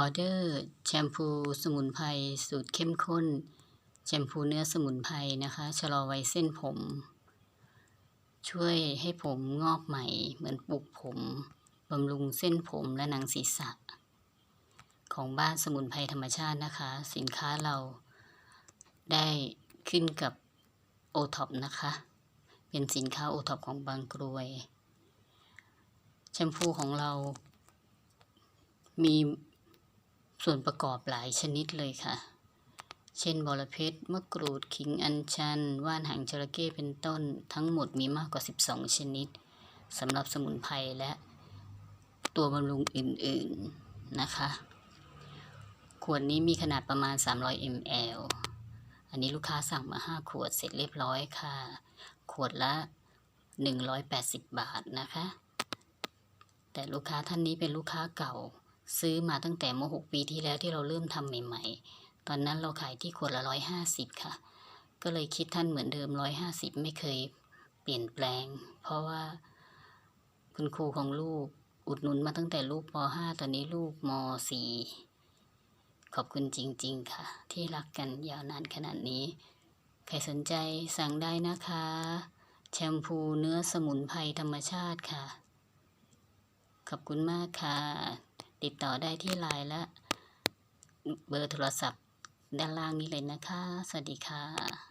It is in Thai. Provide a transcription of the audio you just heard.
ออเดอร์แชมพูสมุนไพรสูตรเข้มข้น แชมพูเนื้อสมุนไพรนะคะชะลอไวัยเส้นผม ช่วยให้ผมงอกใหม่ เหมือนปลูกผมบำรุงเส้นผมและหนังศีรษะ ของบ้านสมุนไพรธรรมชาตินะคะ สินค้าเราได้ขึ้นกับโอท็อปนะคะ เป็นสินค้าโอท็อปของบางกรวย แชมพูของเรามี ส่วนประกอบหลายชนิดเลยค่ะ เช่นบอระเพ็ดมะกรูดขิงอัญชัน ว่านหางจระเข้เป็นต้น ทั้งหมดมีมากกว่า 12 ชนิดสำหรับสมุนไพรและตัวบำรุงอื่นๆนะคะ ขวดนี้มีขนาดประมาณ 300 ml อันนี้ลูกค้าสั่งมา 5 ขวดเสร็จเรียบร้อยค่ะ ขวดละ 180 บาทนะคะ แต่ลูกค้าท่านนี้เป็นลูกค้าเก่า ซื้อมาตั้งแต่เมื่อ6ปีที่แล้วที่เราเริ่มทำใหม่ ๆ ตอนนั้นเราขายที่ขวดละ150ค่ะ ก็เลยคิดท่านเหมือนเดิม150ไม่เคยเปลี่ยนแปลง เพราะว่า คุณครูของลูกอุดหนุนมาตั้งแต่ลูกป .5 ตอนนี้ลูกม .4 ขอบคุณจริง ๆ ค่ะ ที่รักกันยาวนานขนาดนี้ ใครสนใจสั่งได้นะคะ แชมพูเนื้อสมุนไพรธรรมชาติค่ะ ขอบคุณมากค่ะ ติดต่อได้ที่ไลน์และเบอร์โทรศัพท์ด้านล่างนี้เลยนะคะ สวัสดีค่ะ